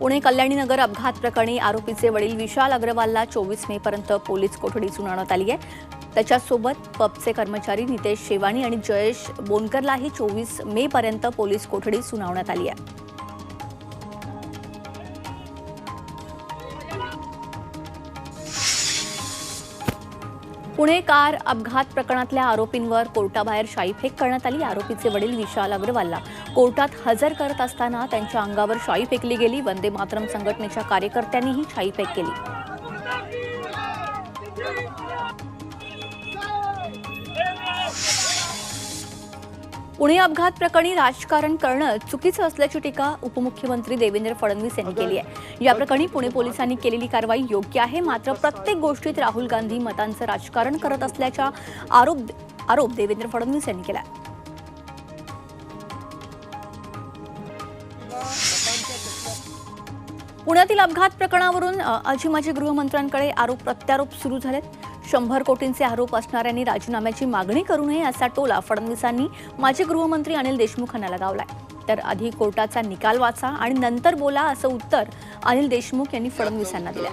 पुणे कल्याणीनगर अपघात प्रकरणी आरोपीचे वडील विशाल अग्रवालला चोवीस मे पर्यंत पोलीस कोठडी सुनावण्यात आली आहे. त्याच्यासोबत पबचे कर्मचारी नितेश शेवाणी आणि जयेश बोनकरलाही चोवीस मे पर्यंत पोलीस कोठडी सुनावण्यात आली आहे. पुणे कार अपघात प्रकरणातल्या आरोपींवर कोर्टाबाहेर शाईफेक करण्यात आली. आरोपीचे वडील विशाल अग्रवालला कोर्टात हजर करत असताना त्यांच्या अंगावर शाई फेकली गेली. वंदे मातरम संघटनेच्या कार्यकर्त्यांनीही शाईफेक केली. पुणे अपघात प्रकरणी राजकारण करणं चुकीचं असल्याची टीका उपमुख्यमंत्री देवेंद्र फडणवीस यांनी केली आहे. या प्रकरणी पुणे पोलिसांनी केलेली कारवाई योग्य आहे. मात्र प्रत्येक गोष्टीत राहुल गांधी मतांचं राजकारण करत असल्याचा आरोप आरोप देवेंद्र फडणवीस यांनी केला पुण्यातील अपघात प्रकरणावरून आजी माजी गृहमंत्र्यांकडे आरोप प्रत्यारोप सुरू झालेत. शंभर कोटींचे आरोप असणाऱ्यांनी राजीनाम्याची मागणी करू नये असा टोला फडणवीसांनी माजी गृहमंत्री अनिल देशमुख यांना लगावलाय. तर आधी कोर्टाचा निकाल वाचा आणि नंतर बोला असं उत्तर अनिल देशमुख यांनी फडणवीसांनी दिलं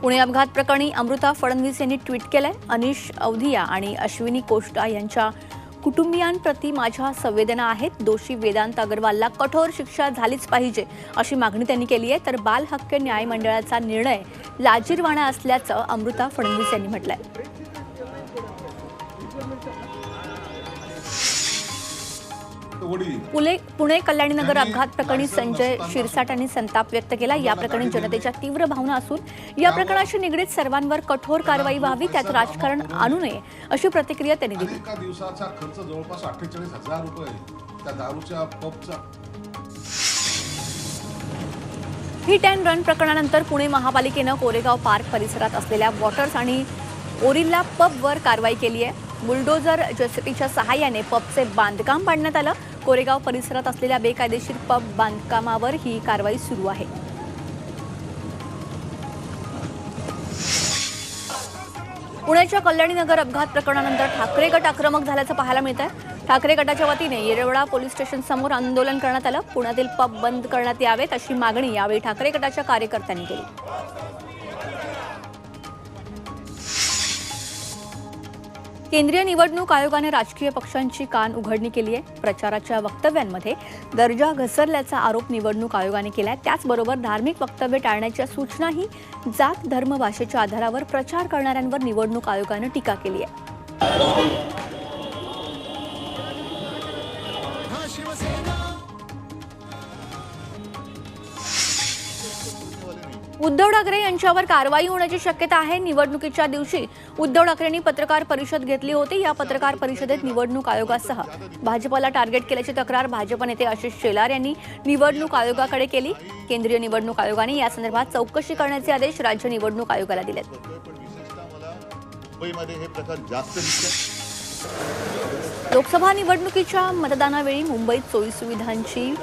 पुणे अपघात प्रकरणी अमृता फडणवीस यांनी ट्विट केलंय. अनिश अवधिया आणि अश्विनी कोष्टा यांच्या कुटुंबियांप्रती माझ्या संवेदना आहेत. दोषी वेदांत अग्रवालला कठोर शिक्षा झालीच पाहिजे अशी मागणी त्यांनी केली आहे. तर बाल हक्क निर्णय लाजीरवाणा असल्याचं अमृता फडणवीस यांनी म्हटलं आहे पुणे पुणे कल्याणीनगर अपघात प्रकरणी संजय शिरसाट यांनी संताप व्यक्त केला. या प्रकरणी जनतेच्या तीव्र भावना असून या प्रकरणाशी निगडीत सर्वांवर कठोर कारवाई व्हावी त्यात राजकारण आणू नये अशी प्रतिक्रिया त्यांनी दिली. एका दिवसाचा खर्च जवळपास अठ्ठेचाळीस हजार रुपये त्या दारूच्या पबचा हिट अँड रन प्रकरणानंतर पुणे महापालिकेनं कोरेगाव पार्क परिसरात असलेल्या वॉटर्स आणि ओरिल्ला पबवर कारवाई केली आहे. बुलडोझर जेसीपीच्या सहाय्याने पबचे बांधकाम पाडण्यात आलं. कोरेगाव परिसरात असलेल्या बेकायदेशीर पब बांधकामावर ही कारवाई सुरू आहे. पुण्याच्या कल्याणीनगर अपघात प्रकरणानंतर ठाकरे गट आक्रमक झाल्याचं पाहायला मिळत आहे ठाकरे गटाच्या वतीने येरवडा पोलीस स्टेशन समोर आंदोलन करण्यात आलं. पुण्यातील पब बंद करण्यात यावेत अशी मागणी यावेळी ठाकरे गटाच्या कार्यकर्त्यांनी केली. केंद्रीय निवडणूक आयोगाने राजकीय पक्षांची कान उघडणी केली आहे. प्रचाराच्या वक्तव्यांमध्ये दर्जा घसरल्याचा आरोप निवडणूक आयोगाने केला आहे त्याचबरोबर धार्मिक वक्तव्य टाळण्याच्या सूचनाही जात धर्म भाषेच्या आधारावर प्रचार करणाऱ्यांवर निवडणूक आयोगानं टीका केली आहे. उद्धव ठाकरे यांच्यावर कारवाई होण्याची शक्यता आहे. निवडणुकीच्या दिवशी उद्धव ठाकरेंनी पत्रकार परिषद घेतली होती. या पत्रकार परिषदेत निवडणूक आयोगासह भाजपला टार्गेट केल्याची तक्रार भाजप नेते आशिष शेलार यांनी निवडणूक आयोगाकडे केली. केंद्रीय निवडणूक आयोगाने यासंदर्भात चौकशी करण्याचे आदेश राज्य निवडणूक आयोगाला दिलेत. लोकसभा निवडणुकीच्या मतदानावेळी मुंबईत सोयीसुविधांची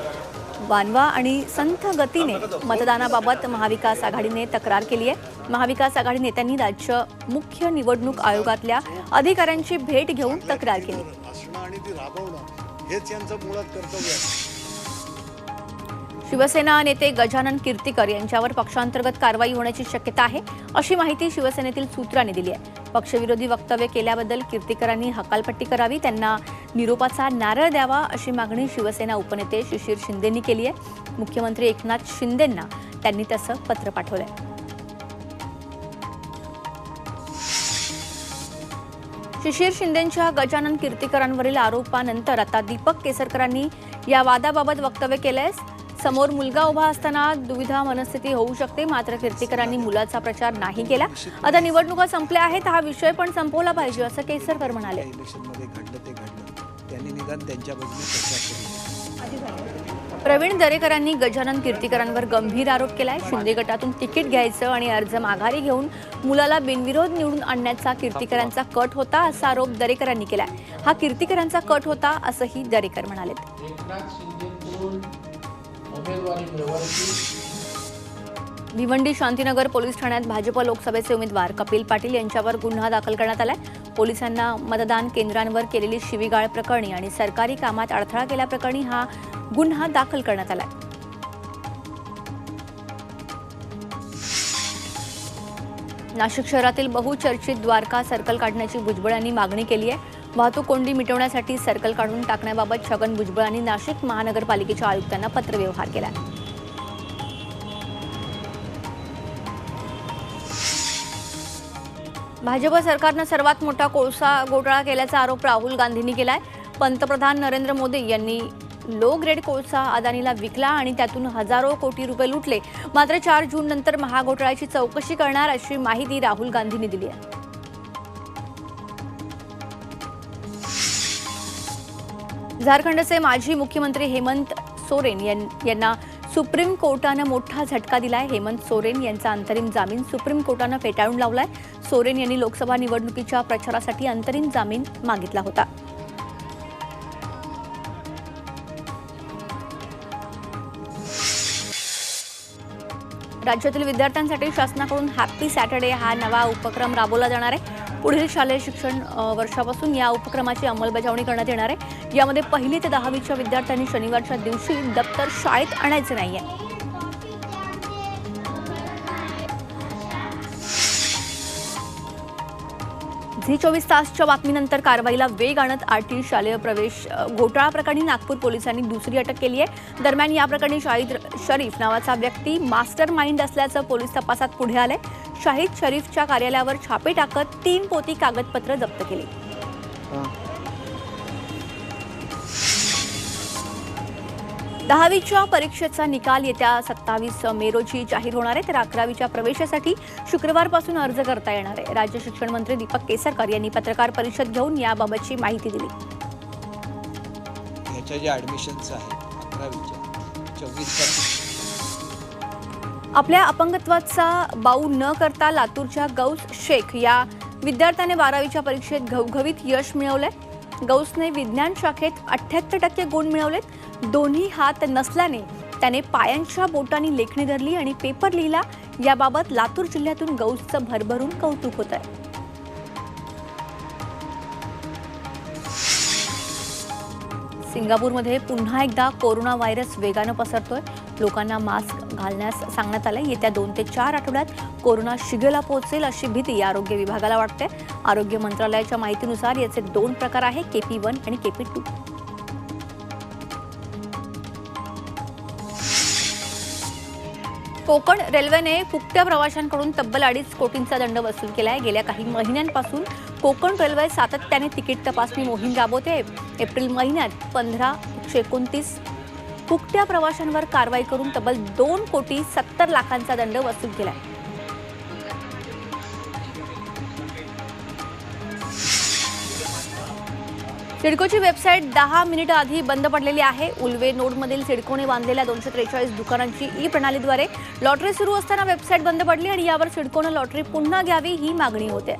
वानवा आणि संथ गतीने मतदानाबाबत महाविकास आघाडीने तक्रार केली आहे. महाविकास आघाडी नेत्यांनी राज्य मुख्य निवडणूक आयोगातल्या अधिकाऱ्यांची भेट घेऊन तक्रार केली. शिवसेना नेते गजानन कीर्तीकर यांच्यावर पक्षांतर्गत कारवाई होण्याची शक्यता आहे अशी माहिती शिवसेनेतील सूत्रांनी दिली आहे. पक्षविरोधी वक्तव्य केल्याबद्दल कीर्तीकरांनी हकालपट्टी करावी त्यांना निरोपाचा नारळ द्यावा अशी मागणी शिवसेना उपनेते शिशिर शिंदेंनी केली आहे. मुख्यमंत्री एकनाथ शिंदेंना त्यांनी तसं पत्र पाठवलंय. शिशिर शिंदेंच्या गजानन कीर्तीकरांवरील आरोपानंतर आता दीपक केसरकरांनी या वादाबाबत वक्तव्य केलंय. समोर मुलगा उभा असताना दुविधा मनस्थिती होऊ शकते मात्र कीर्तीकरांनी मुलाचा प्रचार नाही केला. आता निवडणुका संपल्या आहेत हा विषय पण संपवला पाहिजे असं केसरकर म्हणाले. त्यांनी निदान त्यांच्या बाजूने चर्चा केली. प्रवीण दरेकरांनी गजानन कीर्तीकरांवर गंभीर आरोप केलाय. शिंदे गटातून तिकीट घ्यायचं आणि अर्ज माघारी घेऊन मुलाला बिनविरोध निवडून आणण्याचा कीर्तीकरांचा कट होता असा आरोप दरेकरांनी केलाय. हा कीर्तीकरांचा कट होता असंही दरेकर म्हणाले भिवंडी शांतीनगर पोलीस ठाण्यात भाजप लोकसभेचे उमेदवार कपिल पाटील यांच्यावर गुन्हा दाखल करण्यात आलाय. पोलिसांना मतदान केंद्रांवर केलेली शिवीगाळ प्रकरणी आणि सरकारी कामात अडथळा केल्याप्रकरणी हा गुन्हा दाखल करण्यात आला नाशिक शहरातील बहुचर्चित द्वारका सर्कल काढण्याची भुजबळ यांनी मागणी केली आहे. वाहतूक कोंडी मिटवण्यासाठी सर्कल काढून टाकण्याबाबत छगन भुजबळ यांनी नाशिक महानगरपालिकेच्या आयुक्तांना पत्रव्यवहार केला आहे भाजप सरकारनं सर्वात मोठा कोळसा घोटाळा केल्याचा आरोप राहुल गांधींनी केलाय. पंतप्रधान नरेंद्र मोदी यांनी लो ग्रेड कोळसा अदानीला विकला आणि त्यातून हजारो कोटी रुपये लुटले. मात्र चार जून नंतर महाघोटाळ्याची चौकशी करणार अशी माहिती राहुल गांधींनी दिली आहे. झारखंडचे माजी मुख्यमंत्री हेमंत सोरेन यां- यांना सुप्रीम कोर्टानं मोठा झटका दिलाय. हेमंत सोरेन यांचा अंतरिम जामीन सुप्रीम कोर्टानं फेटाळून लावलाय. सोरेन यांनी लोकसभा निवडणुकीच्या प्रचारासाठी अंतरिम जामीन मागितला होता. राज्यातील विद्यार्थ्यांसाठी शासनाकडून हॅपी सॅटर्डे हा नवा उपक्रम राबवला जाणार आहे. पुढील शालेय शिक्षण वर्षापासून या उपक्रमाची अंमलबजावणी करण्यात येणार आहे. यामध्ये पहिली ते दहावीच्या विद्यार्थ्यांनी शनिवारच्या दिवशी दप्तर शाळेत आणायचं नाही आहे झी चोवीस तासच्या बातमीनंतर कारवाईला वेग आणत आरटी शालेय प्रवेश घोटाळा प्रकरणी नागपूर पोलिसांनी दुसरी अटक केली आहे. दरम्यान या प्रकरणी शाहिद शरीफ नावाचा व्यक्ती मास्टर माइंड असल्याचं पोलीस तपासात पुढे आलंय. शाहिद शरीफच्या कार्यालयावर छापे टाकत तीन पोती कागदपत्र जप्त केली. दहावीच्या परीक्षेचा निकाल येत्या सत्तावीस मे रोजी जाहीर होणार आहे. तर अकरावीच्या प्रवेशासाठी शुक्रवारपासून अर्ज करता येणार आहे. राज्य शिक्षण मंत्री दीपक केसरकर यांनी पत्रकार परिषद घेऊन याबाबतची माहिती दिली. ह्याच्या ज्या ॲडमिशन्स आहेत अकरावीच्या चोवीस तारखे आपल्या अपंगत्वाचा बाऊ न करता लातूरच्या गौस शेख या विद्यार्थ्याने बारावीच्या परीक्षेत घवघवीत यश मिळवलंय. गौसने विज्ञान शाखेत अठ्ठ्याहत्तर टक्के गुण मिळवलेत. दोन्ही हात नसल्याने त्याने पायांच्या बोटांनी लेखणी धरली आणि पेपर लिहिला. याबाबत लातूर जिल्ह्यातून गौसचं भरभरून कौतुक होत आहे सिंगापूरमध्ये पुन्हा एकदा कोरोना व्हायरस वेगानं पसरतोय. लोकांना मास्क घालण्यास सांगण्यात आलंय. येत्या दोन ते चार आठवड्यात कोरोना शिगेला पोहोचेल अशी भीती आरोग्य विभागाला वाटते. आरोग्य मंत्रालयाच्या माहितीनुसार याचे दोन प्रकार आहे केपी वन आणि केपी टू. कोकण रेल्वेने फुकट्या प्रवाशांकडून तब्बल अडीच कोटींचा दंड वसूल केलाय. गेल्या काही महिन्यांपासून कोकण रेल्वे सातत्याने तिकीट तपासणी मोहीम राबवते. एप्रिल महिन्यात पंधरा एकशे एकोणतीस फुकट्या प्रवाशांवर कारवाई करून तब्बल दोन कोटी सत्तर लाखांचा दंड वसूल केलाय. सिडकोची वेबसाईट दहा मिनिटं आधी बंद पडलेली आहे. उल्वे नोडमधील सिडकोने बांधलेल्या दोनशे त्रेचाळीस दुकानांची ई प्रणालीद्वारे लॉटरी सुरू असताना वेबसाईट बंद पडली आणि यावर सिडकोनं लॉटरी पुन्हा घ्यावी ही मागणी होते.